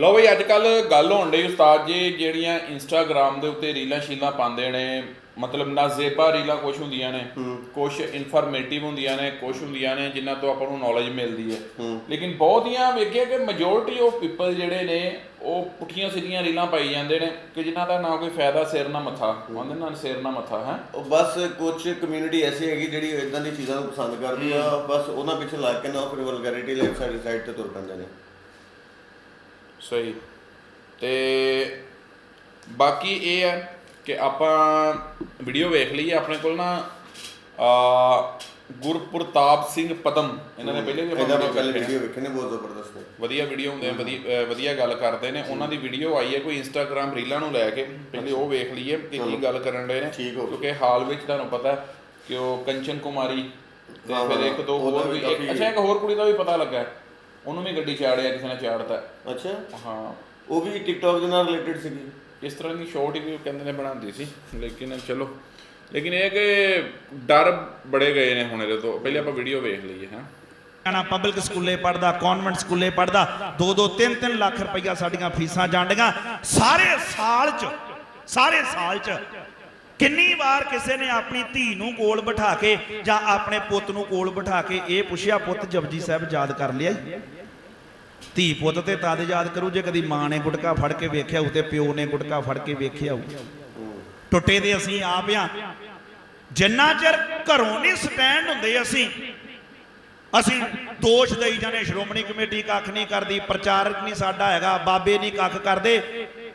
ਲਓ ਬਈ ਅੱਜ ਕੱਲ ਗੱਲ ਹੋਣ ਡਈ ਉਸਤਾਦ ਜੀ ਜਿਹੜੀਆਂ ਇੰਸਟਾਗ੍ਰam ਦੇ ਉੱਤੇ ਰੀਲਾਂ ਸ਼ੀਲਾਂ ਪਾਉਂਦੇ ਨੇ। ਮਤਲਬ ਨਾਜ਼ੇਬਾ ਰੀਲਾਂ ਕੁਝ ਹੁੰਦੀਆਂ ਨੇ ਕੁਝ ਇਨਫੋਰਮੇਟਿਵ ਹੁੰਦੀਆਂ ਨੇ ਕੁਝ ਹੁੰਦੀਆਂ ਨੇ ਜਿਨ੍ਹਾਂ ਤੋਂ ਆਪਾਂ ਨੂੰ ਨੌਲੇਜ ਮਿਲਦੀ ਹੈ। ਲੇਕਿਨ ਬਹੁਤੀਆਂ ਵੇਖਿਆ ਕਿ ਮੈਜੋਰਿਟੀ ਆਫ ਪੀਪਲ ਜਿਹੜੇ ਨੇ ਉਹ ਪੁੱਠੀਆਂ ਸਿੱਧੀਆਂ ਰੀਲਾਂ ਪਾਈ ਜਾਂਦੇ ਨੇ ਕਿ ਜਿਨ੍ਹਾਂ ਦਾ ਨਾ ਕੋਈ ਫਾਇਦਾ ਸਿਰ ਨਾ ਮੱਥਾ। ਉਹਦੇ ਨਾਲ ਸਿਰ ਨਾ ਮੱਥਾ ਹੈ? ਉਹ ਬਸ ਕੁਝ ਕਮਿਊਨਿਟੀ ਐਸੀ ਹੈਗੀ ਜਿਹੜੀ ਇਦਾਂ ਦੀ ਚੀਜ਼ਾਂ ਨੂੰ ਪਸੰਦ ਕਰਦੀ ਆ ਬਸ ਉਹਨਾਂ ਪਿੱਛੇ ਲੱਗ ਕੇ ਨਾ ਫਿਰ ਵਲਗੈਰਿਟੀ ਸਾਡੀ ਸਾਈਡ ਤੇ ਤੁਰ ਪੈਂਦੇ ਨੇ। ਸਹੀ। ਤੇ ਬਾਕੀ ਇਹ ਹੈ ਕਿ ਆਪਾਂ ਵੀਡੀਓ ਵੇਖ ਲਈਏ ਆਪਣੇ ਕੋਲ ਨਾ ਆ ਗੁਰਪ੍ਰਤਾਪ ਸਿੰਘ ਪਦਮ ਇਹਨਾਂ ਨੇ ਪਹਿਲੇ ਵੀ ਆਪਾਂ ਪਹਿਲੇ ਨੇ। ਵੀਡੀਓ ਵੇਖੇ ਨੇ ਬਹੁਤ ਜ਼ਬਰਦਸਤ ਨੇ। ਵਧੀਆ ਵੀਡੀਓ ਹੁੰਦੇ ਆ ਵਧੀਆ ਵਧੀਆ ਗੱਲ ਕਰਦੇ ਨੇ। ਉਹਨਾਂ ਦੀ ਵੀਡੀਓ ਆਈ ਹੈ ਕੋਈ ਇੰਸਟਾਗ੍ਰam ਰੀਲਾਂ ਨੂੰ ਲੈ ਕੇ। ਪਹਿਲੇ ਉਹ ਵੇਖ ਲਈਏ ਕਿ ਕੀ ਗੱਲ ਕਰਨ ਰਹੇ ਨੇ। ਕਿਉਂਕਿ ਹਾਲ ਵਿੱਚ ਤੁਹਾਨੂੰ ਪਤਾ ਕਿ ਉਹ ਕੰਚਨ ਕੁਮਾਰੀ ਤੇ ਫਿਰ ਇੱਕ ਦੋ ਹੋਰ ਵੀ ਅੱਛਾ ਇੱਕ ਹੋਰ ਕੁੜੀ ਦਾ ਵੀ ਪਤਾ ਲੱਗਾ ਹੈ। ਉਹਨੂੰ ਵੀ ਗੱਡੀ ਚਾੜਿਆ ਕਿਸੇ ਨੇ ਚਾੜਤਾ। ਅੱਛਾ। ਹਾਂ। ਉਹ ਵੀ ਟਿਕਟੌਕ ਦੇ ਨਾਲ ਰਿਲੇਟਡ ਸੀਗੀ। ਇਸ ਤਰ੍ਹਾਂ ਦੀ ਸ਼ਾਰਟ ਹੀ ਕਹਿੰਦੇ ਨੇ ਬਣਾਉਂਦੀ ਸੀ ਲੇਕਿਨ ਚਲੋ। ਲੇਕਿਨ ਇਹ ਕਿ ਡਰ ਬੜੇ ਗਏ ਨੇ ਹੁਣ ਇਹਦੇ ਤੋਂ। ਪਹਿਲੇ ਆਪਾਂ ਵੀਡੀਓ ਵੇਖ ਲਈਏ ਹਾਂ। ਨਾ ਪਬਲਿਕ ਸਕੂਲੇ ਪੜਦਾ ਕਨਵੈਂਟ ਸਕੂਲੇ ਪੜਦਾ 2-2 3-3 ਲੱਖ ਰੁਪਈਆ ਸਾਡੀਆਂ ਫੀਸਾਂ ਜਾਂਡੀਆਂ ਸਾਰੇ ਸਾਲ 'ਚ ਸਾਰੇ ਸਾਲ 'ਚ ਕਿੰਨੀ ਵਾਰ ਕਿਸੇ ਨੇ ਆਪਣੀ ਧੀ ਨੂੰ ਕੋਲ ਬਿਠਾ ਕੇ ਜਾਂ ਆਪਣੇ ਪੁੱਤ ਨੂੰ ਕੋਲ ਬਿਠਾ ਕੇ ਇਹ ਪੁੱਛਿਆ, ਪੁੱਤ, ਜਪਜੀ ਸਾਹਿਬ ਯਾਦ ਕਰ ਲਿਆ ਧੀ ਪੁੱਤ ਤੇ ਤਦ ਯਾਦ ਕਰੂ, ਜੇ ਕਦੀ ਮਾਂ ਨੇ ਗੁਟਕਾ ਫੜ ਕੇ ਵੇਖਿਆ ਹੋਊ ਪਿਓ ਨੇ ਗੁਟਕਾ ਫੜ ਕੇ ਵੇਖਿਆ ਹੋਊ। ਟੁੱਟੇ ਦੇ ਅਸੀਂ ਆਪ ਆ। ਜਿੰਨਾ ਚਿਰ ਘਰੋਂ ਨਹੀਂ ਸਟੈਂਡ ਹੁੰਦੇ ਅਸੀਂ ਅਸੀਂ ਦੋਸ਼ ਦੇਈ ਜਾਂਦੇ, ਸ਼੍ਰੋਮਣੀ ਕਮੇਟੀ ਕੱਖ ਨਹੀਂ ਕਰਦੀ, ਪ੍ਰਚਾਰਕ ਨਹੀਂ ਸਾਡਾ ਹੈਗਾ, ਬਾਬੇ ਨਹੀਂ ਕੱਖ ਕਰਦੇ।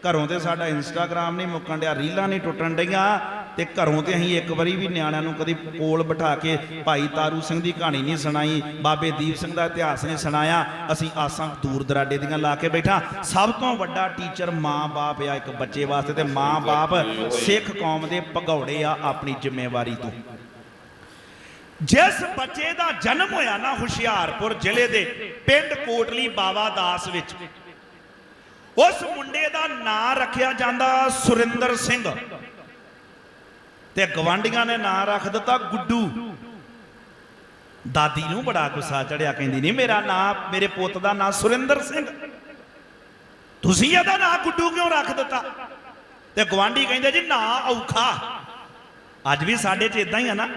ਘਰੋਂ ਤੇ ਸਾਡਾ ਇੰਸਟਾਗ੍ਰam ਨਹੀਂ ਮੁੱਕਣ ਡਿਆ, ਰੀਲਾਂ ਨਹੀਂ ਟੁੱਟਣ ਡਈਆਂ ਤੇ ਘਰੋਂ ਤੇ ਅਸੀਂ ਇੱਕ ਵਾਰੀ ਵੀ ਨਿਆਣਿਆਂ ਨੂੰ ਕਦੀ ਕੋਲ ਬਿਠਾ ਕੇ ਭਾਈ ਤਾਰੂ ਸਿੰਘ ਦੀ ਕਹਾਣੀ ਨਹੀਂ ਸੁਣਾਈ, ਬਾਬੇ ਦੀਪ ਸਿੰਘ ਦਾ ਇਤਿਹਾਸ ਨਹੀਂ ਸੁਣਾਇਆ, ਅਸੀਂ ਆਸਾਂ ਦੂਰ ਦਰਾਡੇ ਦੀਆਂ ਲਾ ਕੇ ਬੈਠਾ। ਸਭ ਤੋਂ ਵੱਡਾ ਟੀਚਰ ਮਾਂ-ਬਾਪ ਆ ਇੱਕ ਬੱਚੇ ਵਾਸਤੇ ਤੇ ਮਾਂ-ਬਾਪ ਸਿੱਖ ਕੌਮ ਦੇ ਭਗੌੜੇ ਆ ਆਪਣੀ ਜ਼ਿੰਮੇਵਾਰੀ ਤੋਂ। ਜਿਸ ਬੱਚੇ ਦਾ ਜਨਮ ਹੋਇਆ ਨਾ ਹੁਸ਼ਿਆਰਪੁਰ ਜ਼ਿਲ੍ਹੇ ਦੇ ਪਿੰਡ ਕੋਟਲੀ ਬਾਵਾ ਦਾਸ ਵਿੱਚ ਉਸ ਮੁੰਡੇ ਦਾ ਨਾਂ ਰੱਖਿਆ ਜਾਂਦਾ ਸੁਰਿੰਦਰ ਸਿੰਘ। ਤੇ ਗਵਾਂਡੀਆਂ ਨੇ ਨਾਂ ਰੱਖ ਦਿੱਤਾ ਗੁੱਡੂ। ਦਾਦੀ ਨੂੰ ਬੜਾ ਗੁੱਸਾ ਚੜਿਆ, ਕਹਿੰਦੀ, ਨਹੀਂ, ਮੇਰਾ ਨਾਂ, ਮੇਰੇ ਪੁੱਤ ਦਾ ਨਾਂ ਸੁਰਿੰਦਰ ਸਿੰਘ। ਤੁਸੀਂ ਇਹਦਾ ਨਾਂ ਗੁੱਡੂ ਕਿਉਂ ਰੱਖ ਦਿੱਤਾ? ਤੇ ਗਵਾਂਡੀ ਕਹਿੰਦੇ, ਜੀ, ਨਾਂ ਔਖਾ। ਅੱਜ ਵੀ ਸਾਡੇ 'ਚ ਇਦਾਂ ਹੀ ਆ ਨਾ।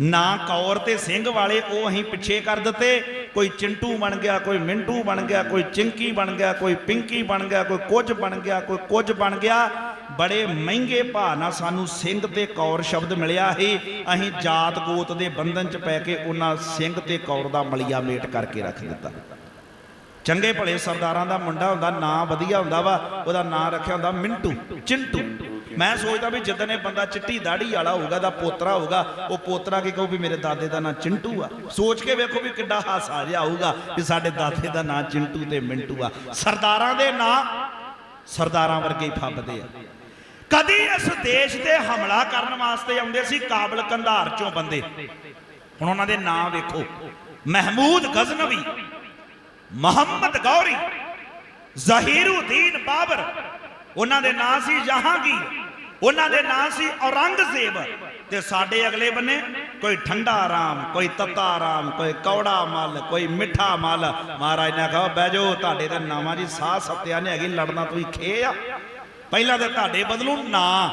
ਨਾ ਕੌਰ ਤੇ ਸਿੰਘ ਵਾਲੇ ਉਹ ਅਸੀਂ ਪਿੱਛੇ ਕਰ ਦਿੱਤੇ। ਕੋਈ ਚਿੰਟੂ ਬਣ ਗਿਆ, ਕੋਈ ਮਿੰਟੂ ਬਣ ਗਿਆ, ਕੋਈ ਚਿੰਕੀ ਬਣ ਗਿਆ, ਕੋਈ ਪਿੰਕੀ ਬਣ ਗਿਆ, ਕੋਈ ਕੁਝ ਬਣ ਗਿਆ, ਕੋਈ ਕੁਝ ਬਣ ਗਿਆ। ਬੜੇ ਮਹਿੰਗੇ ਭਾਅ ਨਾਲ ਸਾਨੂੰ ਸਿੰਘ ਤੇ ਕੌਰ ਸ਼ਬਦ ਮਿਲਿਆ ਸੀ। ਅਸੀਂ ਜਾਤ ਗੋਤ ਦੇ ਬੰਧਨ ਚ ਪੈ ਕੇ ਉਹਨਾਂ ਸਿੰਘ ਤੇ ਕੌਰ ਦਾ ਮਲੀਆ ਮੇਟ ਕਰਕੇ ਰੱਖ ਦਿੱਤਾ। ਚੰਗੇ ਭਲੇ ਸਰਦਾਰਾਂ ਦਾ ਮੁੰਡਾ ਹੁੰਦਾ, ਨਾਂ ਵਧੀਆ ਹੁੰਦਾ ਵਾ, ਉਹਦਾ ਨਾਂ ਰੱਖਿਆ ਹੁੰਦਾ ਮਿੰਟੂ, ਚਿੰਟੂ। ਮੈਂ ਸੋਚਦਾ ਵੀ ਜਿੱਦਣ ਇਹ ਬੰਦਾ ਚਿੱਟੀ ਦਾੜੀ ਵਾਲਾ ਹੋਊਗਾ ਦਾ ਪੋਤਰਾ ਹੋਊਗਾ, ਉਹ ਪੋਤਰਾ ਕੀ ਕਹੂ ਵੀ ਮੇਰੇ ਦਾਦੇ ਦਾ ਨਾਂ ਚਿੰਟੂ ਆ। ਸੋਚ ਕੇ ਵੇਖੋ ਵੀ ਕਿੱਡਾ ਹਾਸਾ ਜਿਹਾ ਆਊਗਾ ਵੀ ਸਾਡੇ ਦਾਦੇ ਦਾ ਨਾਂ ਚਿੰਟੂ ਤੇ ਮਿੰਟੂ ਆ। ਸਰਦਾਰਾਂ ਦੇ ਨਾਂ ਸਰਦਾਰਾਂ ਵਰਗੇ ਹੀ ਫੱਬਦੇ ਆ। ਕਦੀ ਇਸ ਦੇਸ਼ ਤੇ ਹਮਲਾ ਕਰਨ ਵਾਸਤੇ ਆਉਂਦੇ ਸੀ ਕਾਬਲ ਕੰਧਾਰ ਚੋਂ ਬੰਦੇ? ਹੁਣ ਉਹਨਾਂ ਦੇ ਨਾਂ ਵੇਖੋ। ਮਹਿਮੂਦ ਗਜ਼ਨਵੀ, ਮੁਹੰਮਦ ਗੌਰੀ, ਜ਼ਹੀਰੁਦੀਨ ਬਾਬਰ, ਉਹਨਾਂ ਦੇ ਨਾਂ ਸੀ ਜਹਾਂਗੀਰ। ਉਹਨਾਂ ਦੇ ਨਾਂ ਸੀ ਔਰੰਗਜ਼ੇਬ ਤੇ ਸਾਡੇ ਅਗਲੇ ਬੰਨੇ ਕੋਈ ਠੰਡਾ ਆਰਾਮ ਕੋਈ ਤੱਤਾ ਆਰਾਮ ਕੋਈ ਕੌੜਾ ਮਲ, ਕੋਈ ਮਿੱਠਾ ਮਲ। ਮਹਾਰਾਜ ਨੇ ਕਹਾ ਬਹਿ ਜਾਓ, ਤੁਹਾਡੇ ਤੇ ਨਾਵਾਂ ਜੀ ਸਾਹ ਸੱਤਿਆ ਨੇ ਹੈਗੀ, ਲੜਨਾ ਤੁਸੀਂ ਖੇ ਆ। ਪਹਿਲਾਂ ਤੇ ਤੁਹਾਡੇ ਬਦਲੂ ਨਾਂ।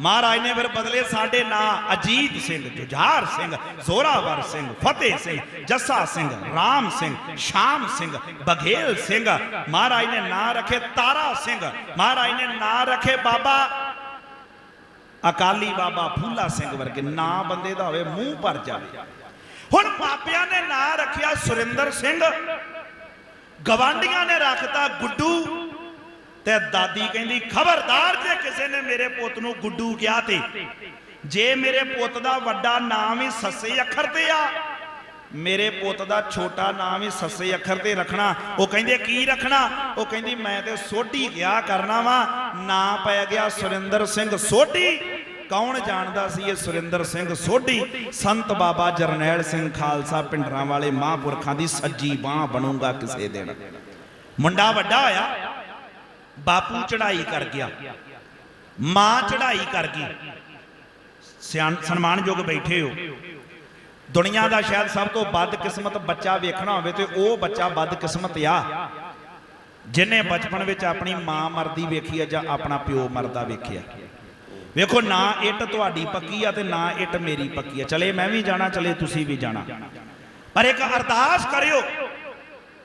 ਮਹਾਰਾਜ ਨੇ ਫਿਰ ਬਦਲੇ ਸਾਡੇ ਨਾਂ ਅਜੀਤ ਸਿੰਘ, ਜੁਝਾਰ ਸਿੰਘ, ਜ਼ੋਰਾਵਰ ਸਿੰਘ, ਫਤਿਹ ਸਿੰਘ, ਜੱਸਾ ਸਿੰਘ, ਰਾਮ ਸਿੰਘ, ਸ਼ਾਮ ਸਿੰਘ, ਬਘੇਲ ਸਿੰਘ। ਮਹਾਰਾਜ ਨੇ ਨਾਂ ਰੱਖੇ ਤਾਰਾ ਸਿੰਘ। ਮਹਾਰਾਜ ਨੇ ਨਾਂ ਰੱਖੇ ਬਾਬਾ ਅਕਾਲੀ ਬਾਬਾ ਫੂਲਾ ਸਿੰਘ ਵਰਗੇ, ਨਾਂ ਬੰਦੇ ਦਾ ਹੋਵੇ, ਮੂੰਹ ਭਰ ਜਾਵੇ। ਹੁਣ ਮਾਪਿਆਂ ਨੇ ਨਾਂ ਰੱਖਿਆ ਸੁਰਿੰਦਰ ਸਿੰਘ। ਗਵਾਂਡੀਆਂ ਨੇ ਰੱਖਤਾ ਗੁੱਡੂ। ਤੇ ਦਾਦੀ ਕਹਿੰਦੀ, ਖਬਰਦਾਰ ਜੇ ਕਿਸੇ ਨੇ ਮੇਰੇ ਪੁੱਤ ਨੂੰ ਗੁੱਡੂ ਕਿਹਾ ਤੇ, ਜੇ ਮੇਰੇ ਪੁੱਤ ਦਾ ਵੱਡਾ ਨਾਮ ਹੀ ਸੱਸੇ ਅੱਖਰ ਤੇ ਆ, ਮੇਰੇ ਪੁੱਤ ਦਾ ਛੋਟਾ ਨਾਮ ਹੀ ਸੱਸੇ ਅੱਖਰ ਤੇ ਰੱਖਣਾ। ਉਹ ਕਹਿੰਦੇ, ਕੀ ਰੱਖਣਾ? ਉਹ ਕਹਿੰਦੀ, ਮੈਂ ਤੇ ਸੋਢੀ ਗਿਆ ਕਰਨਾ ਵਾ। ਨਾਂ ਪੈ ਗਿਆ ਸੁਰਿੰਦਰ ਸਿੰਘ, ਸੋਢੀ। ਕੌਣ ਜਾਣਦਾ ਸੀ ਇਹ ਸੁਰਿੰਦਰ ਸਿੰਘ ਸੋਢੀ? ਸੰਤ ਬਾਬਾ ਜਰਨੈਲ ਸਿੰਘ ਖਾਲਸਾ ਪਿੰਡਰਾਂ ਵਾਲੇ ਮਹਾਂਪੁਰਖਾਂ ਦੀ ਸੱਜੀ ਬਾਹ ਬਣੂਗਾ ਕਿਸੇ ਦਿਨ। ਮੁੰਡਾ ਵੱਡਾ ਹੋਇਆ, ਬਾਪੂ ਚੜਾਈ ਕਰ ਗਿਆ, ਮਾਂ ਚੜਾਈ ਕਰ ਗਈ। ਸਿਆਣ ਸਨਮਾਨਯੋਗ ਬੈਠੇ ਹੋ। ਦੁਨੀਆ ਦਾ ਸ਼ਾਇਦ ਸਭ ਤੋਂ ਵੱਧ ਕਿਸਮਤ ਬੱਚਾ ਵੇਖਣਾ ਹੋਵੇ ਤੇ ਉਹ ਬੱਚਾ ਵੱਧ ਕਿਸਮਤ ਆ। ਜਿਨੇ ਬਚਪਨ ਵਿੱਚ ਆਪਣੀ ਮਾਂ ਮਰਦੀ ਵੇਖੀ ਆ ਜਾਂ ਆਪਣਾ ਪਿਓ ਮਰਦਾ ਵੇਖਿਆ। ਵੇਖੋ, ਨਾ ਇੱਟ ਤੁਹਾਡੀ ਪੱਕੀ ਆ ਤੇ ਨਾ ਇੱਟ ਮੇਰੀ ਪੱਕੀ ਆ। ਚਲੇ, ਮੈਂ ਵੀ ਜਾਣਾ, ਚਲੇ, ਤੁਸੀਂ ਵੀ ਜਾਣਾ। ਪਰ ਇੱਕ ਅਰਦਾਸ ਕਰਿਓ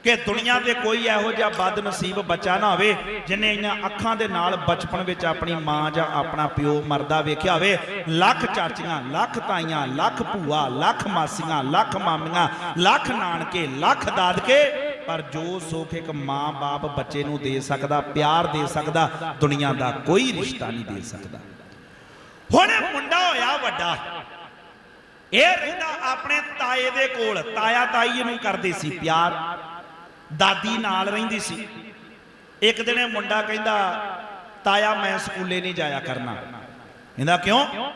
ਕਿ ਦੁਨੀਆ ਦੇ ਕੋਈ ਇਹੋ ਜਿਹਾ ਬਦ ਨਸੀਬ ਬੱਚਾ ਨਾ ਹੋਵੇ, ਜਿਨੇ ਇਹਨਾਂ ਅੱਖਾਂ ਦੇ ਨਾਲ ਬਚਪਨ ਵਿੱਚ ਆਪਣੀ ਮਾਂ ਜਾਂ ਆਪਣਾ ਪਿਓ ਮਰਦਾ ਵੇਖਿਆ ਹੋਵੇ। ਲੱਖ ਚਾਚੀਆਂ, ਲੱਖ ਤਾਈਆਂ, ਲੱਖ ਭੂਆ, ਲੱਖ ਮਾਸੀਆਂ, ਲੱਖ ਮਾਮੀਆਂ, ਲੱਖ ਨਾਨਕੇ, ਲੱਖ ਦਾਦਕੇ, ਪਰ ਜੋ ਸੁੱਖ ਇੱਕ ਮਾਂ-ਬਾਪ ਬੱਚੇ ਨੂੰ ਦੇ ਸਕਦਾ, ਪਿਆਰ ਦੇ ਸਕਦਾ, ਦੁਨੀਆ ਦਾ ਕੋਈ ਰਿਸ਼ਤਾ ਨਹੀਂ ਦੇ ਸਕਦਾ। ਹੁਣ ਮੁੰਡਾ ਹੋਇਆ ਵੱਡਾ। ਇਹ ਰਹਿੰਦਾ ਆਪਣੇ ਤਾਏ ਦੇ ਕੋਲ। ਤਾਇਆ ਤਾਈ ਇਹਨੂੰ ਕਰਦੇ ਸੀ ਪਿਆਰ। ਦਾਦੀ ਨਾਲ ਰਹਿੰਦੀ ਸੀ। ਇੱਕ ਦਿਨ ਇਹ ਮੁੰਡਾ ਕਹਿੰਦਾ, ਤਾਇਆ, ਮੈਂ ਸਕੂਲੇ ਨਹੀਂ ਜਾਇਆ ਕਰਨਾ। ਕਹਿੰਦਾ, ਕਿਉਂ?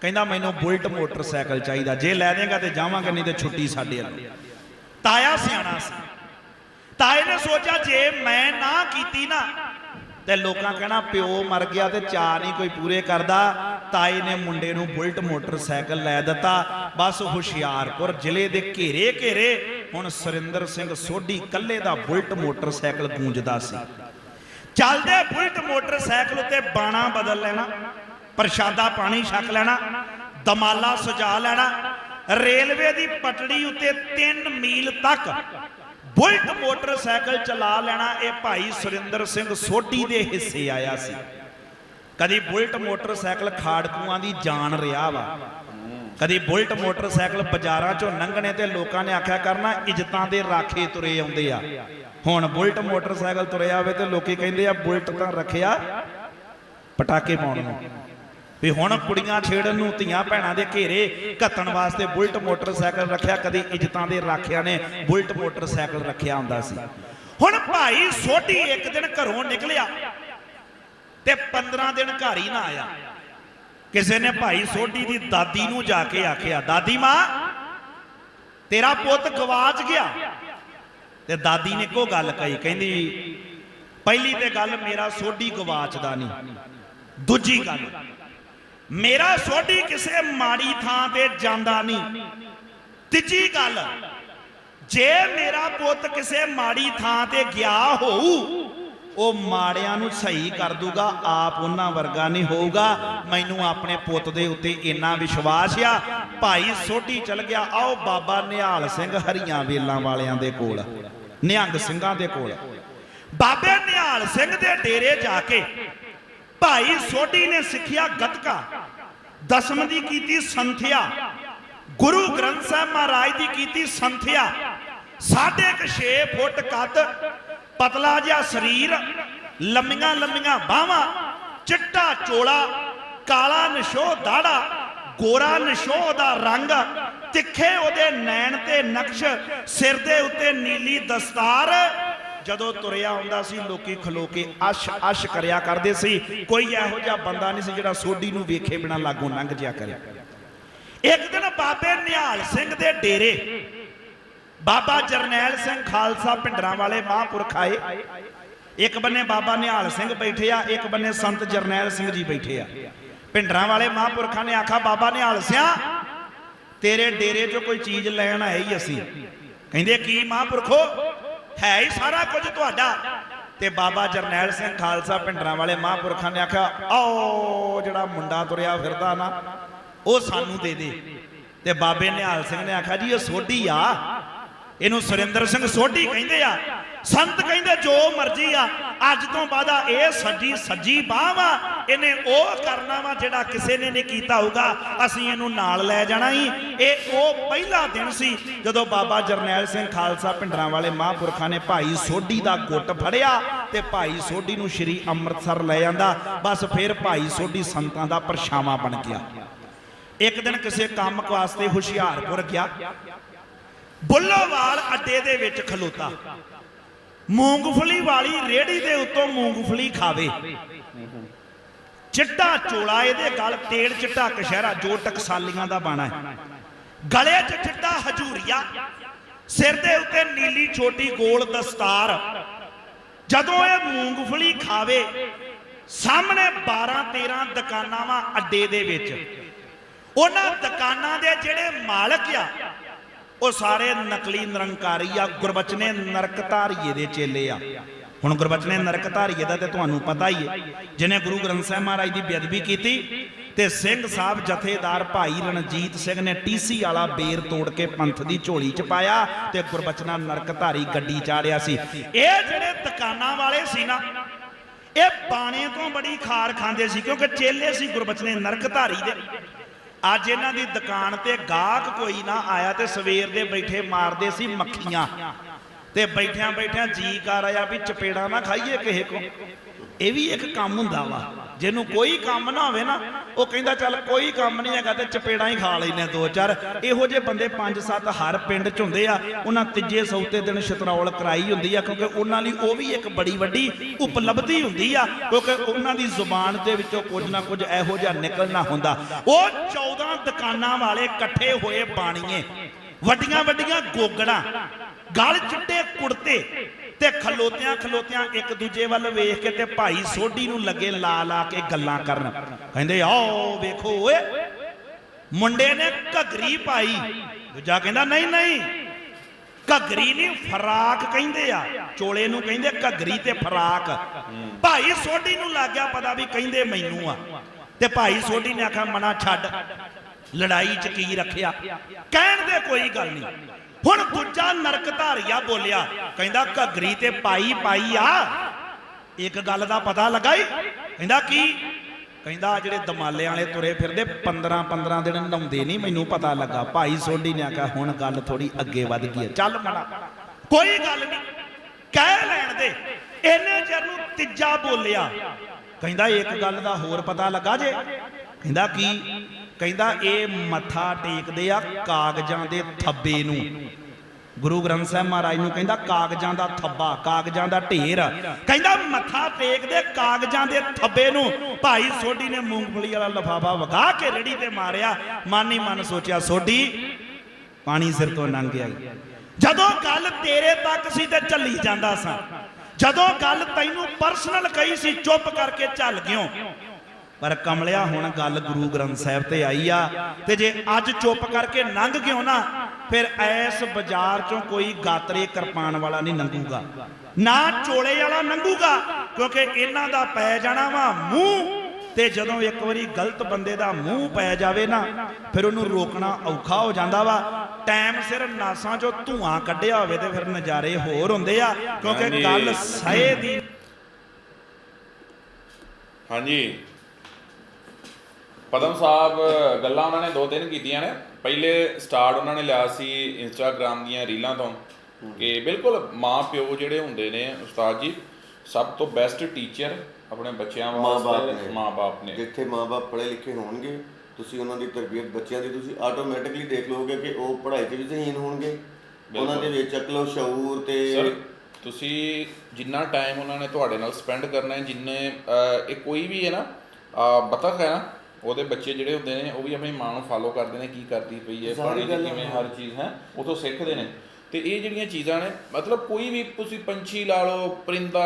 ਕਹਿੰਦਾ, ਮੈਨੂੰ ਬੁਲਟ ਮੋਟਰਸਾਈਕਲ ਚਾਹੀਦਾ। ਜੇ ਲੈ ਦੇਗਾ ਤੇ ਜਾਵਾਂਗੇ, ਨਹੀਂ ਤੇ ਛੁੱਟੀ ਸਾਡੇ ਵੱਲੋਂ ਤਾਇਆ ਸਿਆਣਾ ਸੀ। ਤਾਏ ਨੇ ਸੋਚਿਆ, ਜੇ ਮੈਂ ਨਾ ਕੀਤੀ ਨਾ ਤੇ ਲੋਕਾਂ ਕਹਿਣਾ, ਪਿਓ ਮਰ ਗਿਆ ਤੇ ਚਾਅ ਨਹੀਂ ਕੋਈ ਪੂਰੇ ਕਰਦਾ। ਤਾਏ ਨੇ ਮੁੰਡੇ ਨੂੰ ਬੁਲਟ ਮੋਟਰਸਾਈਕਲ ਲੈ ਦਿੱਤਾ। ਬਸ ਹੁਸ਼ਿਆਰਪੁਰ ਜ਼ਿਲ੍ਹੇ ਦੇ ਘੇਰੇ ਘੇਰੇ ਹੁਣ ਸੁਰਿੰਦਰ ਸਿੰਘ ਸੋਢੀ ਕੱਲੇ ਦਾ ਬੁਲਟ ਮੋਟਰਸਾਈਕਲ ਗੂੰਜਦਾ ਸੀ। ਚੱਲਦੇ ਬੁਲਟ ਮੋਟਰਸਾਈਕਲ ਉੱਤੇ ਬਾਣਾ ਬਦਲ ਲੈਣਾ, ਪ੍ਰਸ਼ਾਦਾ ਪਾਣੀ ਛਕ ਲੈਣਾ, ਦਮਾਲਾ ਸਜਾ ਲੈਣਾ। ਰੇਲਵੇ ਦੀ ਪਟੜੀ ਉੱਤੇ 3 ਮੀਲ ਤੱਕ ਬੁਲਟ ਮੋਟਰਸਾਈਕਲ ਚਲਾ ਲੈਣਾ, ਇਹ ਭਾਈ ਸੁਰਿੰਦਰ ਸਿੰਘ ਸੋਢੀ ਦੇ ਹਿੱਸੇ ਆਇਆ ਸੀ। ਕਦੀ ਬੁਲਟ ਮੋਟਰਸਾਈਕਲ ਖਾੜਕੂਆਂ ਦੀ ਜਾਨ ਰਿਹਾ ਵਾ। ਕਦੀ ਬੁਲਟ ਮੋਟਰਸਾਈਕਲ ਬਾਜ਼ਾਰਾਂ ਚੋਂ ਲੰਘਣੇ ਤੇ ਲੋਕਾਂ ਨੇ ਆਖਿਆ, ਕਰਨਾ, ਇੱਜ਼ਤਾਂ ਦੇ ਰਾਖੇ ਤੁਰੇ ਆਉਂਦੇ ਆ। ਹੁਣ ਬੁਲਟ ਮੋਟਰਸਾਈਕਲ ਤੁਰਿਆ ਹੋਵੇ ਤੇ ਲੋਕੀ ਕਹਿੰਦੇ ਆ, ਬੁਲਟ ਤਾਂ ਰੱਖਿਆ ਪਟਾਕੇ ਪਾਉਣ ਨੂੰ। ਵੀ ਹੁਣ ਕੁੜੀਆਂ ਛੇੜਨ ਨੂੰ ਧੀਆਂ ਭੈਣਾਂ ਦੇ ਘੇਰੇ ਘੱਤਣ ਵਾਸਤੇ ਬੁਲਟ ਮੋਟਰਸਾਈਕਲ ਰੱਖਿਆ, ਕਦੀ ਇੱਜ਼ਤਾਂ ਦੇ ਰਾਖਿਆਂ ਨੇ ਬੁਲਟ ਮੋਟਰਸਾਈਕਲ ਰੱਖਿਆ ਹੁੰਦਾ ਸੀ। ਹੁਣ ਭਾਈ ਸੋਢੀ ਇੱਕ ਦਿਨ ਘਰੋਂ ਨਿਕਲਿਆ ਤੇ 15 ਦਿਨ ਘਰ ਹੀ ਨਾ ਆਇਆ। ਕਿਸੇ ਨੇ ਭਾਈ ਸੋਢੀ ਦੀ ਦਾਦੀ ਨੂੰ ਜਾ ਕੇ ਆਖਿਆ, ਦਾਦੀ ਮਾਂ, ਤੇਰਾ ਪੁੱਤ ਗਵਾਚ ਗਿਆ। ਤੇ ਦਾਦੀ ਨੇ ਇੱਕੋ ਗੱਲ ਕਹੀ, ਕਹਿੰਦੀ, ਪਹਿਲੀ ਤੇ ਗੱਲ ਮੇਰਾ ਸੋਢੀ ਗਵਾਚਦਾ ਨਹੀਂ, ਦੂਜੀ ਗੱਲ ਮੇਰਾ ਸੋਢੀ ਕਿਸੇ ਮਾੜੀ ਥਾਂ ਤੇ ਜਾਂਦਾ ਨਹੀਂ। ਤੀਜੀ ਗੱਲ, ਜੇ ਮੇਰਾ ਪੁੱਤ ਕਿਸੇ ਮਾੜੀ ਥਾਂ ਤੇ ਗਿਆ ਹੋਊ, ਉਹ ਮਾੜਿਆਂ ਨੂੰ ਸਹੀ ਕਰ ਦੂਗਾ, ਆਪ ਉਹਨਾਂ ਵਰਗਾ ਨਹੀਂ ਹੋਊਗਾ। ਮੈਨੂੰ ਆਪਣੇ ਪੁੱਤ ਦੇ ਉੱਤੇ ਇੰਨਾ ਵਿਸ਼ਵਾਸ ਆ, ਭਾਈ ਸੋਢੀ ਚਲ ਗਿਆ, ਆਓ ਬਾਬਾ ਨਿਹਾਲ ਸਿੰਘ ਹਰੀਆਂ ਵੇਲਾਂ ਵਾਲਿਆਂ ਦੇ ਕੋਲ, ਨਿਹੰਗ ਸਿੰਘਾਂ ਦੇ ਕੋਲ। ਬਾਬੇ ਨਿਹਾਲ ਸਿੰਘ ਦੇ ਡੇਰੇ ਜਾ ਕੇ ਭਾਈ ਸੋਢੀ ਨੇ ਸਿੱਖਿਆ ਗੱਤਕਾ। ਦਸਮ ਦੀ ਕੀਤੀ ਸੰਥਿਆ। ਗੁਰੂ ਗ੍ਰੰਥ ਸਾਹਿਬ ਮਹਾਰਾਜ ਦੀ ਕੀਤੀ ਸੰਥਿਆ। ਸਾਢੇ ਕੁ 6 ਫੁੱਟ ਕੱਦ, ਪਤਲਾ ਜਿਹਾ ਸਰੀਰ, ਲੰਮੀਆਂ ਲੰਮੀਆਂ ਬਾਹਾਂ, ਚਿੱਟਾ ਚੋਲਾ, ਕਾਲਾ ਨਸ਼ੋ ਦਾੜਾ, ਗੋਰਾ ਨਿਸ਼ੋ ਦਾ ਰੰਗ, ਤਿੱਖੇ ਉਹਦੇ ਨੈਣ ਤੇ ਨਕਸ਼, ਸਿਰ ਦੇ ਉੱਤੇ ਨੀਲੀ ਦਸਤਾਰ ਜਦੋਂ ਤੁਰਿਆ ਹੁੰਦਾ ਸੀ, ਲੋਕੀ ਖਲੋ ਕੇ ਅਸ਼ ਅਸ਼ ਕਰਿਆ ਕਰਦੇ ਸੀ। ਕੋਈ ਇਹੋ ਜਿਹਾ ਬੰਦਾ ਨਹੀਂ ਸੀ ਜਿਹੜਾ ਸੋਢੀ ਨੂੰ ਵੇਖੇ ਬਿਨਾ ਲਾਗੋਂ ਲੰਘ ਜਿਆ ਕਰੇ। ਇੱਕ ਦਿਨ ਬਾਬੇ ਨਿਹਾਲ ਸਿੰਘ ਦੇ ਡੇਰੇ, ਬਾਬਾ ਜਰਨੈਲ ਸਿੰਘ ਖਾਲਸਾ ਪਿੰਡਰਾਂ ਵਾਲੇ ਮਹਾਂਪੁਰਖ ਆਏ। ਇੱਕ ਬੰਨੇ ਬਾਬਾ ਨਿਹਾਲ ਸਿੰਘ ਬੈਠੇ ਆ, ਇੱਕ ਬੰਨੇ ਸੰਤ ਜਰਨੈਲ ਸਿੰਘ ਜੀ ਬੈਠੇ ਆ। ਪਿੰਡਰਾਂ ਵਾਲੇ ਮਹਾਂਪੁਰਖਾਂ ਨੇ ਆਖਾ ਬਾਬਾ ਨਿਹਾਲ ਸਿਆ, ਤੇਰੇ ਡੇਰੇ 'ਚੋਂ ਕੋਈ ਚੀਜ਼ ਲੈਣ ਆਏ ਹੀ ਅਸੀਂ। ਕਹਿੰਦੇ, ਕੀ ਮਹਾਂਪੁਰਖੋ ਹੈ ਹੀ ਸਾਰਾ ਕੁਝ ਤੁਹਾਡਾ। ਤੇ ਬਾਬਾ ਜਰਨੈਲ ਸਿੰਘ ਖਾਲਸਾ ਪਿੰਡਰਾਂ ਵਾਲੇ ਮਹਾਂਪੁਰਖਾਂ ਨੇ ਆਖਿਆ, ਆਓ ਜਿਹੜਾ ਮੁੰਡਾ ਤੁਰਿਆ ਫਿਰਦਾ ਨਾ, ਉਹ ਸਾਨੂੰ ਦੇ ਦੇ। ਤੇ ਬਾਬੇ ਨਿਹਾਲ ਸਿੰਘ ਨੇ ਆਖਿਆ, ਜੀ ਇਹ ਸੋਢੀ ਆ। ਇਹਨੂੰ ਸੁਰਿੰਦਰ ਸਿੰਘ ਸੋਢੀ ਕਹਿੰਦੇ ਆ। ਸੰਤ ਕਹਿੰਦੇ ਜੋ ਮਰਜ਼ੀ ਆ, ਅੱਜ ਤੋਂ ਬਾਅਦ ਇਹ ਸੱਜੀ ਸੱਜੀ ਬਾਹ ਵਾ। ਇਹਨੇ ਉਹ ਕਰਨਾ ਵਾ ਜਿਹੜਾ ਕਿਸੇ ਨੇ ਨਹੀਂ ਕੀਤਾ ਹੋਊਗਾ। ਅਸੀਂ ਇਹਨੂੰ ਨਾਲ ਲੈ ਜਾਣਾ ਹੀ ਇਹ ਉਹ ਪਹਿਲਾ ਦਿਨ ਸੀ ਜਦੋਂ ਬਾਬਾ ਜਰਨੈਲ ਸਿੰਘ ਖਾਲਸਾ ਪਿੰਡਰਾਂ ਵਾਲੇ ਮਹਾਂਪੁਰਖਾਂ ਨੇ ਭਾਈ ਸੋਢੀ ਦਾ ਗੁੱਟ ਫੜਿਆ ਤੇ ਭਾਈ ਸੋਢੀ ਨੂੰ ਸ਼੍ਰੀ ਅੰਮ੍ਰਿਤਸਰ ਲੈ ਜਾਂਦਾ ਬਸ ਫਿਰ ਭਾਈ ਸੋਢੀ ਸੰਤਾਂ ਦਾ ਪਰਛਾਵਾਂ ਬਣ ਗਿਆ। ਇੱਕ ਦਿਨ ਕਿਸੇ ਕੰਮ ਵਾਸਤੇ ਹੁਸ਼ਿਆਰਪੁਰ ਗਿਆ। ਬੁੱਲੋਵਾਲ ਅੱਡੇ ਦੇ ਵਿੱਚ ਖਲੋਤਾ। ਮੂੰਗਫਲੀ ਵਾਲੀ ਰੇੜੀ ਦੇ ਉੱਤੋਂ ਮੂੰਗਫਲੀ ਖਾਵੇ। ਚਿੱਟਾ ਚੋਲਾ, ਇਹਦੇ ਗਲ ਤੇੜ ਚਿੱਟਾ ਕਸ਼ਹਿਰਾ ਜੋ ਟਕਸਾਲੀਆਂ ਦਾ ਬਾਣਾ ਹੈ। ਗਲੇ 'ਚ ਚਿੱਟਾ ਹਜੂਰੀਆ, ਸਿਰ ਦੇ ਉੱਤੇ ਨੀਲੀ ਛੋਟੀ ਗੋਲ ਦਸਤਾਰ। ਜਦੋਂ ਇਹ ਮੂੰਗਫਲੀ ਖਾਵੇ, ਸਾਹਮਣੇ 12 13 ਦੁਕਾਨਾਂ ਵਾ ਅੱਡੇ ਦੇ ਵਿੱਚ। ਉਹਨਾਂ ਦੁਕਾਨਾਂ ਦੇ ਜਿਹੜੇ ਮਾਲਕ ਆ, ਉਹ ਸਾਰੇ ਨਕਲੀ ਨਿਰੰਕਾਰੀ ਆ, ਗੁਰਬਚਨੇ ਨਰਕ ਧਾਰੀਏ ਦੇ ਚੇਲੇ ਆ। ਹੁਣ ਗੁਰਬਚਨੇ ਨਰਕ ਧਾਰੀਏ ਦਾ ਤੇ ਤੁਹਾਨੂੰ ਪਤਾ ਹੀ ਹੈ। ਜਿਨੇ ਗੁਰੂ ਗ੍ਰੰਥ ਸਾਹਿਬ ਮਹਾਰਾਜ ਦੀ ਬੇਅਦਬੀ ਕੀਤੀ ਤੇ ਸਿੰਘ ਸਾਹਿਬ ਜਥੇਦਾਰ ਭਾਈ ਰਣਜੀਤ ਸਿੰਘ ਨੇ ਟੀਸੀ ਵਾਲਾ ਬੇਰ ਤੋੜ ਕੇ ਪੰਥ ਦੀ ਝੋਲੀ ਚ ਪਾਇਆ ਤੇ ਗੁਰਬਚਨਾ ਨਰਕ ਧਾਰੀ ਗੱਡੀ ਚਾੜਿਆ ਸੀ। ਇਹ ਜਿਹੜੇ ਦੁਕਾਨਾਂ ਵਾਲੇ ਸੀ ਨਾ, ਇਹ ਬਾਣੇ ਤੋਂ ਬੜੀ ਖਾਰ ਖਾਂਦੇ ਸੀ ਕਿਉਂਕਿ ਚੇਲੇ ਸੀ ਗੁਰਬਚਨੇ ਨਰਕ ਧਾਰੀ ਦੇ। ਅੱਜ ਇਹਨਾਂ ਦੀ ਦੁਕਾਨ ਤੇ ਗਾਹਕ ਕੋਈ ਨਾ ਆਇਆ ਤੇ ਸਵੇਰ ਦੇ ਬੈਠੇ ਮਾਰਦੇ ਸੀ ਮੱਖੀਆਂ। ਤੇ ਬੈਠਿਆਂ ਬੈਠਿਆਂ ਜੀ ਕਰ ਆਇਆ ਵੀ ਚਪੇੜਾ ਨਾ ਖਾਈਏ ਕਿਸੇ ਕੋ। ਇਹ ਵੀ ਇੱਕ ਕੰਮ ਹੁੰਦਾ ਵਾ। ਜਿਹਨੂੰ ਕੋਈ ਕੰਮ ਨਾ ਹੋਵੇ ਨਾ, ਉਹ ਕਹਿੰਦਾ ਚੱਲ ਕੋਈ ਕੰਮ ਨਹੀਂ ਹੈਗਾ ਤੇ ਚਪੇੜਾਂ ਹੀ ਖਾ ਲੈਨੇ ਦੋ ਚਾਰ। ਇਹੋ ਜਿਹੇ ਬੰਦੇ ਪੰਜ ਸੱਤ ਹਰ ਪਿੰਡ ਚ ਹੁੰਦੇ ਆ। ਉਹਨਾਂ ਤੀਜੇ ਸੌਤੇ ਦਿਨ ਸ਼ਤਰੌਲ ਕਰਾਈ ਹੁੰਦੀ ਆ, ਕਿਉਂਕਿ ਉਹਨਾਂ ਲਈ ਉਹ ਵੀ ਇੱਕ ਬੜੀ ਵੱਡੀ ਉਪਲਬਧੀ ਹੁੰਦੀ ਆ, ਕਿਉਂਕਿ ਉਹਨਾਂ ਦੀ ਜ਼ੁਬਾਨ ਦੇ ਵਿੱਚੋਂ ਕੁਝ ਨਾ ਕੁਝ ਇਹੋ ਜਿਹਾ ਨਿਕਲਣਾ ਹੁੰਦਾ। ਉਹ 14 ਦੁਕਾਨਾਂ ਵਾਲੇ ਇਕੱਠੇ ਹੋਏ ਬਾਣੀਏ। ਵੱਡੀਆਂ ਵੱਡੀਆਂ ਗੋਗੜਾਂ। ਗਲ ਚਿੱਟੇ, ਕੁੜਤੇ ਤੇ ਖਲੋਤਿਆਂ ਖਲੋਤਿਆਂ ਇੱਕ ਦੂਜੇ ਵੱਲ ਵੇਖ ਕੇ ਤੇ ਭਾਈ ਸੋਢੀ ਨੂੰ ਲੱਗੇ ਲਾ ਲਾ ਕੇ ਗੱਲਾਂ ਕਰਨ। ਕਹਿੰਦੇ, ਆਓ ਵੇਖੋ ਓਏ, ਮੁੰਡੇ ਨੇ ਘਗਰੀ ਪਾਈ। ਦੂਜਾ ਕਹਿੰਦਾ, ਨਹੀਂ ਨਹੀਂ, ਘਗਰੀ ਨਹੀਂ, ਫਰਾਕ ਕਹਿੰਦੇ ਆ। ਚੋਲੇ ਨੂੰ ਕਹਿੰਦੇ ਘਗਰੀ ਤੇ ਫਰਾਕ। ਭਾਈ ਸੋਢੀ ਨੂੰ ਲੱਗ ਗਿਆ ਪਤਾ ਵੀ ਕਹਿੰਦੇ ਮੈਨੂੰ ਆ। ਤੇ ਭਾਈ ਸੋਢੀ ਨੇ ਆਖਿਆ, ਮਨਾ ਛੱਡ। ਲੜਾਈ ਚ ਕੀ ਰੱਖਿਆ? ਕਹਿਣ ਦੇ ਕੋਈ ਗੱਲ ਨਹੀਂ। ਹੁਣ ਦੂਜਾ ਨਰਕ ਧਾਰੀਆ ਬੋਲਿਆ, ਕਹਿੰਦਾ ਘਗਰੀ ਤੇ ਪਾਈ ਪਾਈ ਆ। ਇੱਕ ਗੱਲ ਦਾ ਪਤਾ ਲੱਗਾ ਕਹਿੰਦਾ ਕੀ? ਕਹਿੰਦਾ ਜਿਹੜੇ ਦਮਾਲੇ ਵਾਲੇ ਤੁਰੇ ਫਿਰਦੇ 15 15 ਦਿਨ ਨਹਾਉਂਦੇ ਨਹੀਂ ਮੈਨੂੰ ਪਤਾ ਲੱਗਾ। ਭਾਈ ਸੋਢੀ ਨੇ ਆਖਿਆ, ਹੁਣ ਗੱਲ ਥੋੜੀ ਅੱਗੇ ਵੱਧ ਗਈ ਹੈ। ਚੱਲ ਮਣਾ ਕੋਈ ਗੱਲ ਨਹੀਂ ਕਹਿ ਲੈਣ ਦੇ। ਇਹਨੇ ਚਿਰ ਨੂੰ ਤੀਜਾ ਬੋਲਿਆ। ਕਹਿੰਦਾ ਇੱਕ ਗੱਲ ਦਾ ਹੋਰ ਪਤਾ ਲੱਗਾ ਜੇ। ਕਹਿੰਦਾ ਕੀ? ਕਹਿੰਦਾ ਇਹ ਮੱਥਾ ਟੇਕਦੇ ਆ ਕਾਗਜ਼ਾਂ ਦੇ ਥੱਬੇ ਨੂੰ। ਗੁਰੂ ਗ੍ਰੰਥ ਸਾਹਿਬ ਮਹਾਰਾਜ ਨੂੰ ਕਹਿੰਦਾ ਕਾਗਜ਼ਾਂ ਦਾ ਥੱਬਾ, ਕਾਗਜ਼ਾਂ ਦਾ ਢੇਰ। ਕਹਿੰਦਾ ਮੱਥਾ ਟੇਕਦੇ ਕਾਗਜ਼ਾਂ ਦੇ ਥੱਬੇ ਨੂੰ। ਭਾਈ ਸੋਢੀ ਨੇ ਮੂੰਗਫਲੀ ਵਾਲਾ ਲਫਾਫਾ ਵਗਾ ਕੇ ਰੜੀ ਤੇ ਮਾਰਿਆ। ਮਨ ਹੀ ਮਨ ਸੋਚਿਆ, ਸੋਢੀ, ਪਾਣੀ ਸਿਰ ਤੋਂ ਲੰਘ ਗਿਆ ਜਦੋਂ ਗੱਲ ਤੇਰੇ ਤੱਕ ਸੀ ਤੇ ਚੱਲੀ ਜਾਂਦਾ ਸਾਂ। ਜਦੋਂ ਗੱਲ ਤੈਨੂੰ ਪਰਸਨਲ ਕਹੀ ਸੀ, ਚੁੱਪ ਕਰਕੇ ਝੱਲ ਗਿਓ। ਪਰ ਕਮਲਿਆ ਹੁਣ ਗੱਲ ਗੁਰੂ ਗ੍ਰੰਥ ਸਾਹਿਬ ਤੇ ਆਈ ਆ ਤੇ ਜੇ ਅੱਜ ਚੁੱਪ ਕਰਕੇ ਲੰਘ ਗਿਓ ਨਾ ਫਿਰ ਐਸ ਬਾਜ਼ਾਰ ਚੋਂ ਕੋਈ ਗਾਤਰੇ ਕਿਰਪਾਨ ਵਾਲਾ ਨਹੀਂ ਲੰਘੂਗਾ ਨਾ ਚੋਲੇ ਵਾਲਾ ਲੰਘੂਗਾ ਕਿਉਂਕਿ ਇਹਨਾਂ ਦਾ ਪੈ ਜਾਣਾ ਵਾ ਮੂੰਹ ਤੇ ਜਦੋਂ ਇੱਕ ਵਾਰੀ ਗਲਤ ਬੰਦੇ ਦਾ ਮੂੰਹ ਪੈ ਜਾਵੇ ਨਾ ਫਿਰ ਉਹਨੂੰ ਰੋਕਣਾ ਔਖਾ ਹੋ ਜਾਂਦਾ ਵਾ। ਟਾਈਮ ਸਿਰ ਨਾਸਾਂ 'ਚੋਂ ਧੂਆਂ ਕੱਢਿਆ ਹੋਵੇ ਤੇ ਫਿਰ ਨਜ਼ਾਰੇ ਹੋਰ ਹੁੰਦੇ ਆ ਕਿਉਂਕਿ। ਗੱਲ ਸਹੇ ਦੀ ਹਾਂਜੀ। ਪਦਮ ਸਾਹਿਬ ਗੱਲਾਂ ਉਹਨਾਂ ਨੇ ਦੋ ਤਿੰਨ ਕੀਤੀਆਂ ਨੇ। ਪਹਿਲੇ ਸਟਾਰਟ ਉਹਨਾਂ ਨੇ ਲਿਆ ਸੀ ਇੰਸਟਾਗ੍ਰam ਦੀਆਂ ਰੀਲਾਂ ਤੋਂ ਕਿ ਬਿਲਕੁਲ ਮਾਂ ਪਿਓ ਜਿਹੜੇ ਹੁੰਦੇ ਨੇ ਉਸਤਾਦ ਜੀ ਸਭ ਤੋਂ ਬੈਸਟ ਟੀਚਰ ਆਪਣੇ ਬੱਚਿਆਂ ਮਾਂ-ਬਾਪ ਵਾਸਤੇ। ਮਾਂ-ਬਾਪ ਨੇ। ਜਿੱਥੇ ਮਾਪੇ ਪੜ੍ਹੇ ਲਿਖੇ ਹੋਣਗੇ ਤੁਸੀਂ ਉਹਨਾਂ ਦੀ ਤਰਬੀਅਤ ਬੱਚਿਆਂ ਦੀ ਤੁਸੀਂ ਆਟੋਮੈਟਿਕਲੀ ਦੇਖ ਲਓਗੇ ਕਿ ਉਹ ਪੜ੍ਹਾਈ 'ਚ ਵੀ ਜ਼ਹੀਨ ਹੋਣਗੇ। ਉਹਨਾਂ ਦੇ ਵਿੱਚ ਅਕਲੋ ਸ਼ਊਰ ਤੇ ਸਰ ਤੁਸੀਂ ਜਿੰਨਾ ਟਾਈਮ ਉਹਨਾਂ ਨੇ ਤੁਹਾਡੇ ਨਾਲ ਸਪੈਂਡ ਕਰਨਾ ਹੈ ਜਿੰਨੇ ਇਹ ਕੋਈ ਵੀ ਹੈ ਨਾ ਬਤਖ ਹੈ ਨਾ ਉਹਦੇ ਬੱਚੇ ਜਿਹੜੇ ਹੁੰਦੇ ਨੇ ਉਹ ਵੀ ਆਪਣੀ ਮਾਂ ਨੂੰ ਫਾਲੋ ਕਰਦੇ ਨੇ ਕੀ ਕਰਦੀ ਪਈ ਹੈ ਪਾਣੀ ਦੀ ਕਿਵੇਂ। ਹਰ ਚੀਜ਼ ਹੈ ਉਹ ਤੋਂ ਸਿੱਖਦੇ ਨੇ ਤੇ ਇਹ ਜਿਹੜੀਆਂ ਚੀਜ਼ਾਂ ਨੇ ਮਤਲਬ ਕੋਈ ਵੀ ਤੁਸੀਂ ਪੰਛੀ ਲਾ ਲਓ ਪਰਿੰਦਾ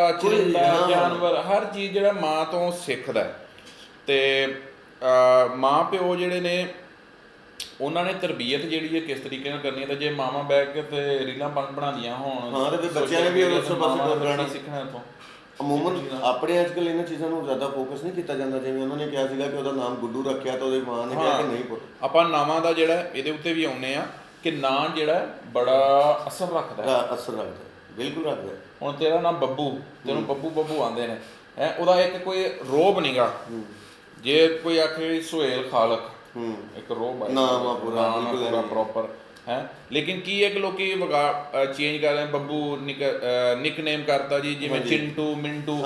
ਹਾਂ। ਜਾਨਵਰ ਹਰ ਚੀਜ਼ ਜਿਹੜਾ ਮਾਂ ਤੋਂ ਸਿੱਖਦਾ। ਤੇ ਮਾਂ ਪਿਓ ਜਿਹੜੇ ਨੇ ਉਹਨਾਂ ਨੇ ਤਰਬੀਅਤ ਜਿਹੜੀ ਹੈ ਕਿਸ ਤਰੀਕੇ ਨਾਲ ਕਰਨੀ ਹੈ ਤੇ ਜੇ ਮਾਵਾਂ ਕੇ ਤੇ ਰੀਲਾਂ ਬਣ ਬਣਾਉਂਦੀਆਂ ਹੋਣ ਹਾਂ, ਤੇ ਬੱਚਿਆਂ ਨੇ ਵੀ ਉਸ ਪਾਸੇ। ਕੀ ਸਿੱਖਣਾ ਇੱਥੋਂ ਅਮੂਮਨ ਆਪਣੇ ਅੱਜਕੱਲ ਇਹਨਾਂ ਚੀਜ਼ਾਂ ਨੂੰ ਜ਼ਿਆਦਾ ਫੋਕਸ ਨਹੀਂ ਕੀਤਾ ਜਾਂਦਾ ਜਿਵੇਂ ਉਹਨਾਂ ਨੇ ਕਿਹਾ ਸੀਗਾ ਕਿ ਉਹਦਾ ਨਾਮ ਗੁੱਡੂ ਰੱਖਿਆ ਤਾਂ ਉਹਦੀ ਮਾਂ ਨੇ ਕਿਹਾ ਕਿ ਨਹੀਂ ਪੁੱਤ। ਆਪਾਂ ਨਾਵਾਂ ਦਾ ਜਿਹੜਾ ਇਹਦੇ ਉੱਤੇ ਵੀ ਆਉਨੇ ਆ ਕਿ ਨਾਂ ਜਿਹੜਾ ਬੜਾ ਅਸਰ ਰੱਖਦਾ ਹੈ। ਅਸਰ ਰੱਖਦਾ। ਬਿਲਕੁਲ ਰੱਖਦਾ। ਹੁਣ ਤੇਰਾ ਨਾਮ ਬੱਬੂ ਤੈਨੂੰ ਬੱਬੂ ਬੱਬੂ ਆਂਦੇ ਨੇ। ਹੈ ਉਹਦਾ ਇੱਕ ਕੋਈ ਰੋਬ ਨਹੀਂਗਾ ਜੇ ਕੋਈ ਆਖੇ ਸੁਹੇਲ ਖਾਲਕ ਹੂੰ। ਇੱਕ ਰੋਬ ਹੈ ਨਾਮ ਆ ਪੂਰਾ, ਬਿਲਕੁਲ। ਪ੍ਰੋਪਰ ਹੈ? ਲੇਕਿਨ ਕੀ ਹੈ ਕਿ ਲੋਕੀ ਵਗਾ ਚੇਂਜ ਕਰ ਰਹੇ ਬੱਬੂ ਨਿਕਨੇਮ ਕਰਤਾ ਜੀ ਜਿਵੇਂ। ਚਿੰਟੂ ਮਿੰਟੂ।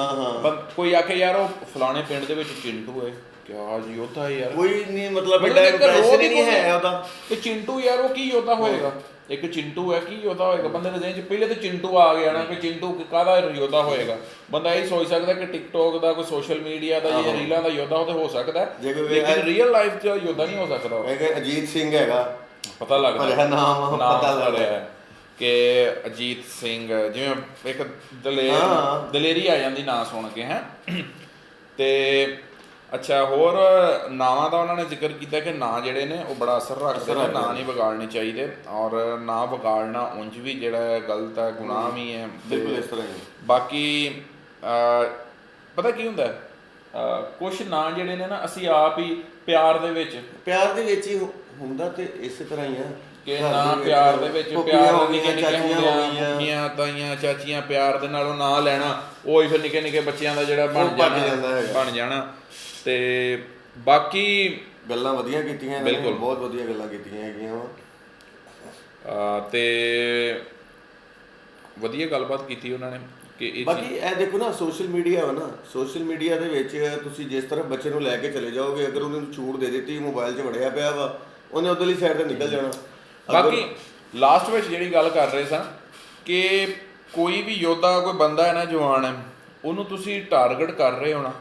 ਕੋਈ ਆਖੇ ਯਾਰ ਉਹ ਫਲਾਣੇ ਪਿੰਡ ਦੇ ਵਿੱਚ ਚਿੰਟੂ ਹੈ ਕਿਆ ਜੀ ਉਹ ਤਾਂ ਯਾਰ ਕੋਈ ਨਹੀਂ ਮਤਲਬ ਐਡਾ ਇੰਪ੍ਰੈਸ਼ਨ ਨਹੀਂ ਹੈ ਉਹਦਾ। ਕਿ ਚਿੰਟੂ ਯਾਰ ਉਹ ਕੀ ਯੋਧਾ ਹੋਏਗਾ? ਇੱਕ ਚਿੰਟੂ ਹੈ ਕੀ ਯੋਧਾ ਹੋਏਗਾ? ਬੰਦੇ ਦੇ ਜ਼ਿਹਨ 'ਚ ਪਹਿਲੇ ਤਾਂ ਚਿੰਟੂ ਆ ਗਿਆ ਨਾ ਕਿ ਚਿੰਟੂ ਕਾਹਦਾ ਯੋਧਾ ਹੋਏਗਾ? ਬੰਦਾ ਇਹ ਸੋਚ ਸਕਦਾ ਕਿ ਟਿਕਟੋਕ ਦਾ ਕੋਈ ਸੋਸ਼ਲ ਮੀਡੀਆ ਦਾ ਜਾਂ। ਰੀਲਾਂ ਦਾ ਯੋਧਾ ਤੇ ਹੋ ਸਕਦਾ ਲੇਕਿਨ ਰੀਅਲ ਲਾਈਫ 'ਚ ਯੋਧਾ ਨਹੀਂ ਹੋ ਸਕਦਾ। ਮੈਂ ਅਜੀਤ ਸਿੰਘ ਹੈਗਾ। ਪਤਾ ਲੱਗਦਾ ਪਤਾ ਨਾਮ ਪਤਾ ਲੱਗਦਾ। ਕਿ ਅਜੀਤ ਸਿੰਘ ਜਿਵੇਂ ਇੱਕ ਦਲੇਰ। ਦਲੇਰੀ ਆ ਜਾਂਦੀ ਨਾਂ ਸੁਣ ਕੇ ਹੈ। ਤੇ ਅੱਛਾ ਹੋਰ ਨਾਵਾਂ ਦਾ ਉਹਨਾਂ ਨੇ ਜ਼ਿਕਰ ਕੀਤਾ ਕਿ ਨਾਂ ਜਿਹੜੇ ਨੇ ਉਹ ਬੜਾ ਅਸਰ ਰੱਖਦੇ ਨੇ ਨਾਂ। ਨਹੀਂ ਵਿਗਾੜਨੇ ਚਾਹੀਦੇ ਔਰ ਨਾਂ ਵਿਗਾੜਨਾ ਉਂਝ ਵੀ ਜਿਹੜਾ ਗਲਤ ਹੈ ਗੁਨਾਹ ਵੀ ਹੈ। ਬਿਲਕੁਲ ਇਸ ਤਰ੍ਹਾਂ ਹੀ ਬਾਕੀ ਪਤਾ ਕੀ ਹੁੰਦਾ? ਕੁਝ ਨਾਂ ਜਿਹੜੇ ਨੇ ਨਾ ਅਸੀਂ ਆਪ ਹੀ ਪਿਆਰ ਦੇ ਵਿੱਚ ਪਿਆਰ ਦੇ ਵਿੱਚ ਹੁ- ਹੁੰਦਾ ਤੇ ਇਸੇ ਤਰ੍ਹਾਂ ਹੀ ਆ ਕਿ ਨਾ ਪਿਆਰ ਦੇ ਵਿੱਚ ਪਿਆਰ ਹੋ ਗਈਆਂ, ਨਿੱਕੇ ਚਾਚੀਆਂ ਹੋ ਗਈਆਂ। ਤਾਈਆਂ ਚਾਚੀਆਂ ਪਿਆਰ ਦੇ ਨਾਲੋਂ ਨਾਂ ਲੈਣਾ ਉਹ ਹੀ ਫਿਰ ਨਿੱਕੇ ਨਿੱਕੇ ਬੱਚਿਆਂ ਦਾ ਜਿਹੜਾ ਬਣ ਜਾਣਾ। ਬਣ ਜਾਣਾ ਤੇ ਬਾਕੀ ਗੱਲਾਂ ਵਧੀਆ ਕੀਤੀਆਂ ਬਿਲਕੁਲ। ਬਹੁਤ ਵਧੀਆ ਗੱਲਾਂ ਕੀਤੀਆਂ ਹੈਗੀਆਂ ਅਹ, ਤੇ ਵਧੀਆ ਗੱਲਬਾਤ ਕੀਤੀ ਉਹਨਾਂ ਨੇ ਕਿ ਇਹ ਬਾਕੀ ਇਹ ਦੇਖੋ ਨਾ ਸੋਸ਼ਲ ਮੀਡੀਆ ਵਾ ਨਾ ਸੋਸ਼ਲ ਮੀਡੀਆ ਦੇ ਵਿੱਚ ਤੁਸੀਂ ਜਿਸ ਤਰ੍ਹਾਂ ਬੱਚੇ ਨੂੰ ਲੈ ਕੇ ਚਲੇ ਜਾਓਗੇ ਅਗਰ ਉਹਨੂੰ ਛੂਟ ਦੇ ਦਿੱਤੀ ਮੋਬਾਈਲ 'ਚ ਵੜਿਆ ਪਿਆ ਵਾ ਉਹਨੇ ਉਧਰਲੀ ਸਾਈਡ ਤੇ ਨਿਕਲ ਜਾਣਾ। ਬਾਕੀ ਲਾਸਟ ਵਿੱਚ ਜਿਹੜੀ ਗੱਲ ਕਰ ਰਹੇ ਸਾਂ ਕਿ ਕੋਈ ਵੀ ਯੋਧਾ ਕੋਈ ਬੰਦਾ ਹੈ ਨਾ ਜਵਾਨ ਹੈ ਉਹਨੂੰ ਤੁਸੀਂ ਟਾਰਗੇਟ ਕਰ ਰਹੇ ਹੋ ਨਾ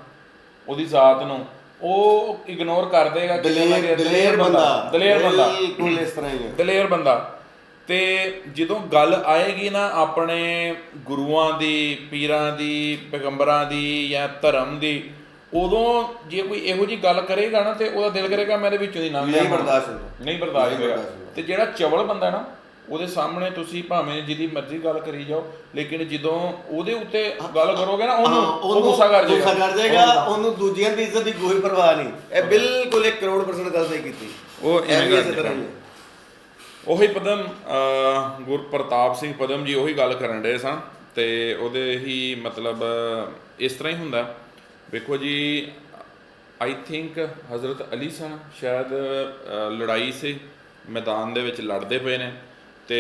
ਉਹਦੀ ਜ਼ਾਤ ਨੂੰ ਉਹ ਇਗਨੋਰ ਕਰ ਦੇਗਾ ਕਿ ਦਲੇਰ ਬੰਦਾ ਦਲੇਰ ਬੰਦਾ। ਬਿਲਕੁਲ ਇਸ ਤਰ੍ਹਾਂ ਹੀ ਹੈ। ਦਲੇਰ ਬੰਦਾ। ਤੇ ਜਦੋਂ ਗੱਲ ਆਏਗੀ ਨਾ ਆਪਣੇ ਗੁਰੂਆਂ ਦੀ ਪੀਰਾਂ ਦੀ ਪੈਗੰਬਰਾਂ ਦੀ ਜਾਂ ਧਰਮ ਦੀ ਉਦੋਂ ਜੇ ਕੋਈ ਇਹੋ ਜੀ ਗੱਲ ਕਰੇਗਾ ਨਾ ਤੇ ਉਹਦਾ ਦਿਲ ਕਰੇਗਾ ਮੈਂ ਇਹਦੇ ਵਿੱਚੋਂ ਦੀ ਲੰਘ ਨਹੀਂ। ਬਰਦਾਸ਼ਤ ਹੁੰਦਾ। ਨਹੀਂ ਬਰਦਾਸ਼ਤ ਹੋਏਗਾ। ਤੇ ਜਿਹੜਾ ਚਵਲ ਬੰਦਾ ਨਾ ਉਹਦੇ ਸਾਹਮਣੇ ਤੁਸੀਂ ਭਾਵੇਂ ਜਿਹਦੀ ਮਰਜ਼ੀ ਗੱਲ ਕਰੀ ਜਾਓ ਲੇਕਿਨ ਜਦੋਂ ਉਹਦੇ ਉੱਤੇ ਗੱਲ ਕਰੋਗੇ ਨਾ ਉਹਨੂੰ ਉਹ ਗੁੱਸਾ ਕਰ ਜਾਏਗਾ ਗੁੱਸਾ ਕਰ ਜਾਏਗਾ ਉਹਨੂੰ ਦੂਜੀਆਂ ਦੀ ਇੱਜ਼ਤ ਦੀ ਕੋਈ ਪਰਵਾਹ ਨਹੀਂ ਇਹ ਬਿਲਕੁਲ 1 ਕਰੋੜ ਪਰਸੈਂਟ ਗੱਲ ਸਹੀ ਕੀਤੀ ਉਹ ਐਵੇਂ ਤਰ੍ਹਾਂ ਹੀ। ਉਹੀ ਪਦਮ ਗੁਰਪ੍ਰਤਾਪ ਸਿੰਘ ਪਦਮ ਜੀ ਉਹੀ ਗੱਲ ਕਰਨ ਡਏ ਸਨ ਤੇ ਉਹਦੇ ਹੀ ਮਤਲਬ ਇਸ ਤਰ੍ਹਾਂ ਹੀ ਹੁੰਦਾ ਵੇਖੋ ਜੀ ਆਈ ਥਿੰਕ ਹਜ਼ਰਤ ਅਲੀ ਸਨ ਸ਼ਾਇਦ ਲੜਾਈ ਸੀ ਮੈਦਾਨ ਦੇ ਵਿੱਚ ਲੜਦੇ ਪਏ ਨੇ ਤੇ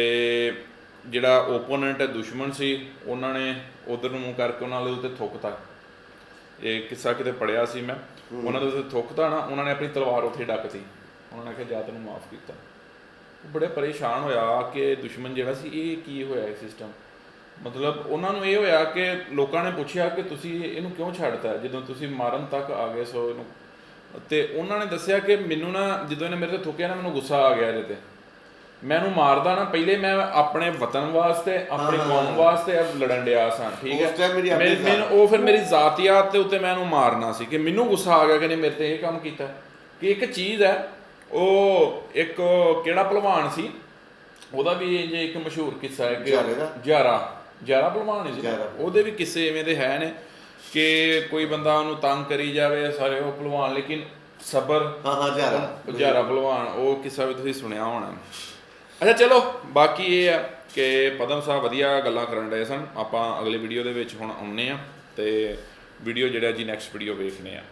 ਜਿਹੜਾ ਓਪੋਨੈਂਟ ਹੈ ਦੁਸ਼ਮਣ ਸੀ ਉਹਨਾਂ ਨੇ ਉਧਰ ਨੂੰ ਮੂੰਹ ਕਰਕੇ ਉਹਨਾਂ ਦੇ ਉੱਤੇ ਥੁੱਕਤਾ ਇਹ ਕਿੱਸਾ ਕਿਤੇ ਪੜਿਆ ਸੀ ਮੈਂ। ਉਹਨਾਂ ਦੇ ਉੱਤੇ ਥੁੱਕਤਾ ਨਾ ਉਹਨਾਂ ਨੇ ਆਪਣੀ ਤਲਵਾਰ ਉੱਥੇ ਡੱਕਤੀ ਉਹਨਾਂ ਨੇ ਕਿਹਾ ਜਾ ਤੈਨੂੰ ਮਾਫ ਕੀਤਾ। ਬੜੇ ਪਰੇਸ਼ਾਨ ਹੋਇਆ ਕਿ ਦੁਸ਼ਮਣ ਜਿਹੜਾ ਸੀ ਇਹ ਕੀ ਹੋਇਆ ਇਹ ਸਿਸਟਮ ਮਤਲਬ ਉਹਨਾਂ ਨੂੰ ਇਹ ਹੋਇਆ ਕਿ ਲੋਕਾਂ ਨੇ ਪੁੱਛਿਆ ਕਿ ਤੁਸੀਂ ਇਹਨੂੰ ਕਿਉਂ ਛੱਡਤਾ? ਜਦੋਂ ਤੁਸੀਂ ਮਾਰਨ ਤੱਕ ਆ ਗਏ ਸੋ ਇਹਨੂੰ। ਤੇ ਉਹਨਾਂ ਨੇ ਦੱਸਿਆ ਕਿ ਮੈਨੂੰ ਨਾ ਜਦੋਂ ਇਹਨੇ ਮੇਰੇ ਤੇ ਥੁੱਕਿਆ ਨਾ ਮੈਨੂੰ ਗੁੱਸਾ ਆ ਗਿਆ ਇਹਦੇ ਤੇ। ਮੈਂ ਇਹਨੂੰ ਮਾਰਦਾ ਨਾ ਪਹਿਲੇ ਮੈਂ ਆਪਣੇ ਵਤਨ ਵਾਸਤੇ ਆਪਣੀ ਕੌਮ ਵਾਸਤੇ ਲੜਨ ਡਿਆ ਸਾਂ ਠੀਕ ਹੈ? ਮੈਨੂੰ ਉਹ ਫਿਰ ਮੇਰੀ ਜ਼ਾਤੀਆਤ ਦੇ ਉੱਤੇ ਮੈਂ ਇਹਨੂੰ ਮਾਰਨਾ ਸੀ ਕਿ ਮੈਨੂੰ ਗੁੱਸਾ ਆ ਗਿਆ ਕਿ ਨਹੀਂ ਮੇਰੇ ਤੇ ਇਹ ਕੰਮ ਕੀਤਾ। ਕਿ ਇੱਕ ਚੀਜ਼ ਹੈ ਉਹ ਇੱਕ ਕਿਹੜਾ ਪਹਿਲਵਾਨ ਸੀ? ਉਹਦਾ ਵੀ ਜੇ ਇੱਕ ਮਸ਼ਹੂਰ ਕਿੱਸਾ ਹੈ ਕਿ ਜਾਰੇ। ਦਾ? ਜਾਰਾ ਜਾਰਾ ਪਹਿਲਵਾਨ ਹੀ ਸੀ ਜਾਰਾ। ਉਹਦੇ ਵੀ ਕਿੱਸੇ ਐਵੇਂ ਦੇ ਹੈ ਨੇ ਕਿ ਕੋਈ ਬੰਦਾ ਉਹਨੂੰ ਤੰਗ ਕਰੀ ਜਾਵੇ ਸਾਰੇ ਉਹ ਪਹਿਲਵਾਨ ਲੇਕਿਨ ਸਬਰ ਹਾਂ ਹਾਂ ਜਾਰਾ ਪਹਿਲਵਾਨ ਉਹ ਕਿੱਸਾ ਵੀ ਤੁਸੀਂ ਸੁਣਿਆ ਹੋਣਾ ਅੱਛਾ ਚਲੋ ਬਾਕੀ ਇਹ ਆ ਕਿ ਪਦਮ ਸਾਹਿਬ ਵਧੀਆ ਗੱਲਾਂ ਕਰਨ ਰਹੇ ਸਨ ਆਪਾਂ ਅਗਲੇ ਵੀਡੀਓ ਦੇ ਵਿੱਚ ਹੁਣ ਆਉਨੇ ਆ ਤੇ ਵੀਡੀਓ ਜਿਹੜਾ ਜੀ ਨੈਕਸਟ ਵੀਡੀਓ ਵੇਖਨੇ ਆ